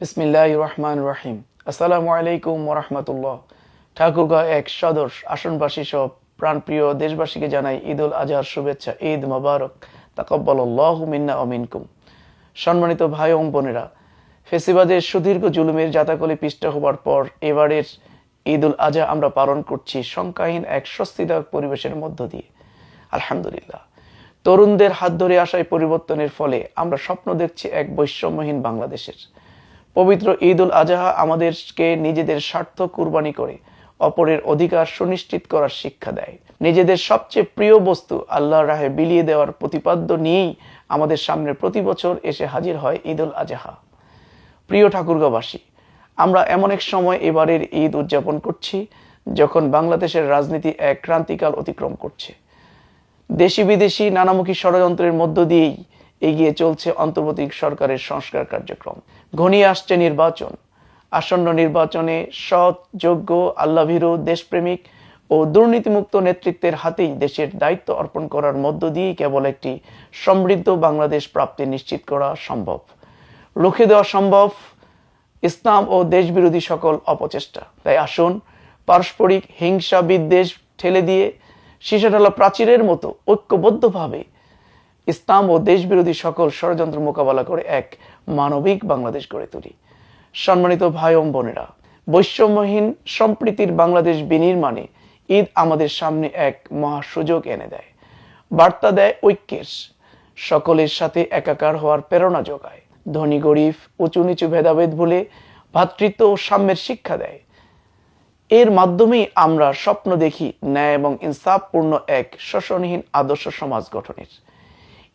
বিসমিল্লাহ রহমান রহিম আসসালামু আলাইকুম ওরহমতুল্লাহ। ঠাকুরগাঁও এক সদর আসনবাসী সব প্রাণপ্রিয় দেশবাসীকে জানাই ঈদ উল আজহার শুভেচ্ছা, ঈদ মোবারক। তাকব্বাল্লাহ মিন্না অমিনকুম সম্মানিত ভাই ও বোনেরা, ফেসিবাদের সুদীর্ঘ জুলুমের জাতাকলে পিষ্ট হবার পর এবারের ঈদ উল আজহা আমরা পালন করছি সংখ্যাহীন এক স্বস্তিদায়ক পরিবেশের মধ্য দিয়ে। আলহামদুলিল্লাহ। তরুণদের হাত ধরে আসায় পরিবর্তনের ফলে আমরা স্বপ্ন দেখছি এক বৈষম্যহীন বাংলাদেশের। পবিত্র ঈদ উল আজহা আমাদেরকে নিজেদের স্বার্থ কুরবানি করে, অপরের অধিকার সুনিশ্চিত করার শিক্ষা দেয়। নিজেদের সবচেয়ে প্রিয় বস্তু আল্লাহর রাহে বিলিয়ে দেওয়ার প্রতিপাদ্য নিয়েই আমাদের সামনে প্রতি বছর এসে হাজির হয় ঈদ উল আজহা। প্রিয় ঠাকুরগাঁওবাসী, আমরা এমন এক সময় এবারের ঈদ উদযাপন করছি, যখন বাংলাদেশের রাজনীতি এক ক্রান্তিকাল অতিক্রম করছে। দেশি বিদেশি নানামুখী ষড়যন্ত্রের মধ্য দিয়েই এগিয়ে চলছে অন্তর্বর্তী সরকারের সংস্কার কার্যক্রম। ঘনিয়ে আসছে নির্বাচন। আসন্ন নির্বাচনে সৎ, যোগ্য, আল্লাভীরু, দেশপ্রেমিক ও দুর্নীতিমুক্ত নেতৃত্বের হাতেই দেশের দায়িত্ব অর্পণ করার মধ্য দিয়েই কেবল একটি সমৃদ্ধ বাংলাদেশ প্রাপ্তি নিশ্চিত করা সম্ভব। রুখে দেওয়া সম্ভব ইসলাম ও দেশবিরোধী সকল অপচেষ্টা। তাই আসুন, পারস্পরিক হিংসা বিদ্বেষ ঠেলে দিয়ে সীসাঢালা প্রাচীরের মতো ঐক্যবদ্ধভাবে ইসলাম ও দেশবিরোধী সকল ষড়যন্ত্র মোকাবেলা করে এক মানবিক বাংলাদেশ গড়ে তুলি। সম্মানিত ভাই ও বোনেরা, বৈষম্যহীন সম্প্রীতির বাংলাদেশ বিনির্মাণে ঈদ আমাদের সামনে এক মহা সুযোগ এনে দেয়। বার্তা দেয় ঐক্যের, সকলের সাথে একাকার হওয়ার প্রেরণা যোগায়। ধনী গরিব, উঁচু নিচু ভেদাভেদ ভুলে ভ্রাতৃত্ব ও সাম্যের শিক্ষা দেয়। এর মাধ্যমেই আমরা স্বপ্ন দেখি ন্যায় এবং ইনসাফপূর্ণ এক শোষণহীন আদর্শ সমাজ গঠনের।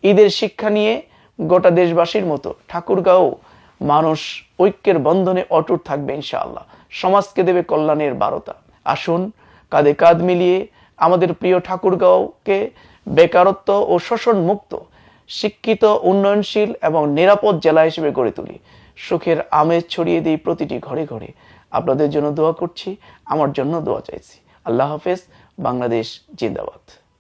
ঈদের শিক্ষা নিয়ে গোটা দেশবাসীর মতো ঠাকুরগাঁও মানুষ ঐক্যের বন্ধনে অটুট থাকবে ইনশাআল্লাহ। সমাজকে দেবে কল্যাণের বারতা। আসুন, কাঁধে কাঁধ মিলিয়ে আমাদের প্রিয় ঠাকুরগাঁওকে বেকারত্ব ও শোষণ মুক্ত শিক্ষিত, উন্নয়নশীল এবং নিরাপদ জেলা হিসেবে গড়ে তুলি। সুখের আমেজ ছড়িয়ে দিই প্রতিটি ঘরে ঘরে। আপনাদের জন্য দোয়া করছি, আমার জন্য দোয়া চাইছি। আল্লাহ হাফেজ, বাংলাদেশ জিন্দাবাদ।